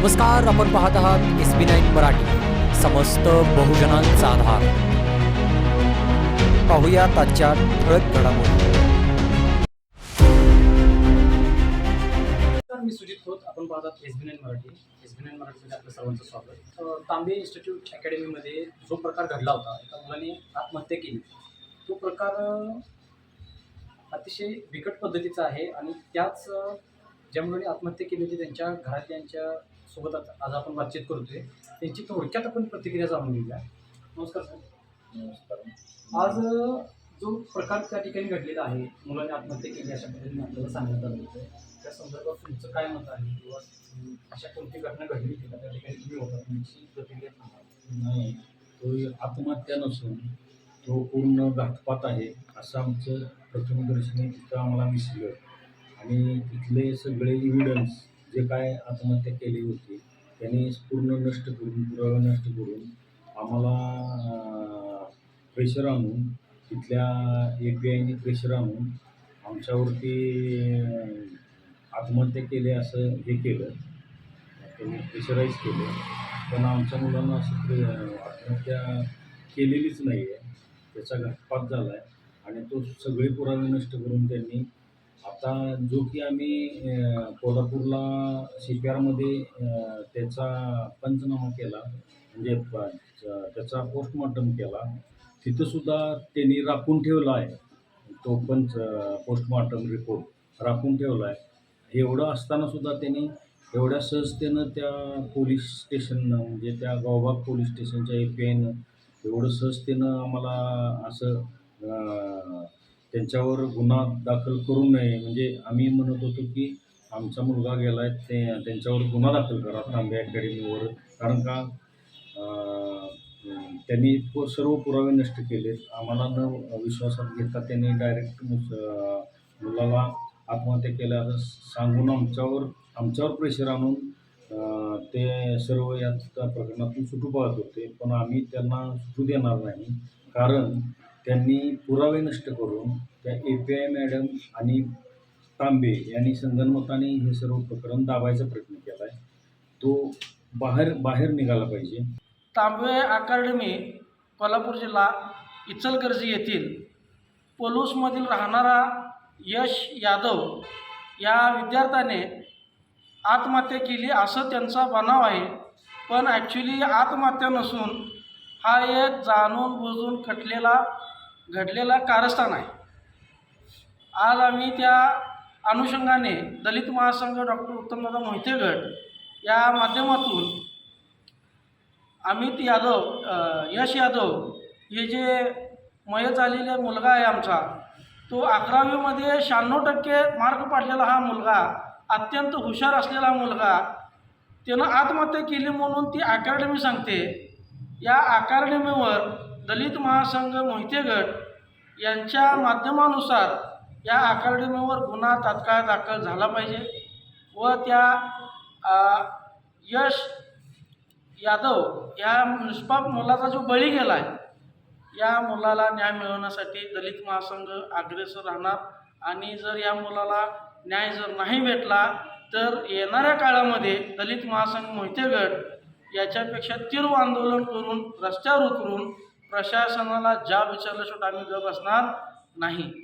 नमस्कार आपण पाहत आहात एस बी नाईन मराठी. समस्त बहुजनांचा आधार. पाहूया ताजच्या ठळक घडामोडी. तर मी सुजित होत आपण पाहतात S B nine Marathi. S B nine मराठीमध्ये आपलं सर्वांचं स्वागत. तांबे इन्स्टिट्यूट अकॅडमीमध्ये जो प्रकार घडला होता एका मुलाने आत्महत्या केली. तो प्रकार अतिशय बिकट पद्धतीचा आहे आणि त्याच अ, ज्या मुलाने आत्महत्या केली होती त्यांच्या घरातल्यांच्या सोबत आज आपण बातचीत करतोय. त्यांची थोडक्यात आपण प्रतिक्रिया जाणून घेऊया. नमस्कार सर. नमस्कार. आज जो प्रकार त्या ठिकाणी घडलेला आहे मुलाने आत्महत्या केली अशा पद्धतीने आपल्याला सांगण्यात आलं होतं. त्या संदर्भात तुमचं काय मत आहे? किंवा अशा कोणती घटना घडली का त्या ठिकाणी तुम्ही होता? तुमची प्रतिक्रिया नाही तो आत्महत्या नसून तो पूर्ण घातपात आहे असं आमचं प्रथमदर्शनी तिथं आम्हाला दिसलं आणि तिथले सगळे इव्हिडन्स जे काय आत्महत्या केली होती त्यांनी पूर्ण नष्ट करून पुरावे नष्ट करून आम्हाला प्रेशर आणून तिथल्या ए पी आयने प्रेशर आणून आमच्यावरती आत्महत्या केली असं हे केलं. त्यांनी प्रेशराईज केलं. पण आमच्या मुलांना असं प्रे आत्महत्या केलेलीच नाही आहे त्याचा घातपात झाला आहे आणि तो सगळे पुरावे नष्ट करून त्यांनी आता जो की आम्ही कोल्हापूरला सी पी आरमध्ये त्याचा पंचनामा केला. म्हणजे त्याचा पोस्टमॉर्टम केला. तिथंसुद्धा त्यांनी राखून ठेवला आहे. तो पंच पोस्टमॉर्टम रिपोर्ट राखून ठेवला आहे. एवढं असतानासुद्धा त्यांनी एवढ्या सहजतेनं त्या पोलीस स्टेशननं म्हणजे त्या गावभाग पोलीस स्टेशनच्या ए पी आयनं एवढं सहजतेनं आम्हाला असं त्यांच्यावर गुन्हा दाखल करू नये. म्हणजे आम्ही म्हणत होतो की आमचा मुलगा गेला आहे ते त्यांच्यावर गुन्हा दाखल करा तांबे अकॅडमीवर. कारण का त्यांनी सर्व पुरावे नष्ट केलेत. आम्हाला न विश्वासात घेता त्यांनी डायरेक्ट मुलाला आत्महत्या केल्या. असं सांगून आमच्यावर आमच्यावर प्रेशर आणून ते सर्व या प्रकरणातून सुटू पाहत होते. पण आम्ही त्यांना सुटू देणार नाही. कारण त्यांनी पुरावे नष्ट करून त्या ए पी आय मॅडम आणि तांबे यांनी संगनमताने हे सर्व प्रकरण दाबायचा प्रयत्न केला आहे तो बाहेर बाहेर निघाला पाहिजे. तांबे अकॅडमी कोल्हापूर जिल्हा इचलकरंजी येथील पोलूसमधील राहणारा यश यादव या विद्यार्थ्याने आत्महत्या केली असं त्यांचा बनाव आहे. पण ॲक्च्युली आत्महत्या नसून हा एक जाणून बुजून खटलेला घडलेला कारस्थान आहे. आज आम्ही त्या अनुषंगाने दलित महासंघ डॉक्टर उत्तमदादा मोहिते गट या माध्यमातून अमित यादव यश यादव हे जे मयत झालेले मुलगा आहे आमचा तो अकरावीमध्ये शहाण्णव टक्के मार्क पाडलेला हा मुलगा अत्यंत हुशार असलेला मुलगा त्यानं आत्महत्या केली म्हणून ती अकॅडमी सांगते. या अकॅडमीवर दलित महासंघ मोहिते गट यांच्या माध्यमानुसार या अकॅडमीवर गुन्हा तात्काळ दाखल झाला पाहिजे व त्या यश यादव या निष्पाप मुलाचा जो बळी गेला आहे या मुलाला न्याय मिळवण्यासाठी दलित महासंघ अग्रेसर राहणार आणि जर या मुलाला न्याय जर नाही भेटला तर येणाऱ्या काळामध्ये दलित महासंघ मोहिते गट याच्यापेक्षा तीव्र आंदोलन करून रस्त्यावर उतरून प्रशासनाला ज्या विचारल्याशिवाय आम्ही गप असणार नाही.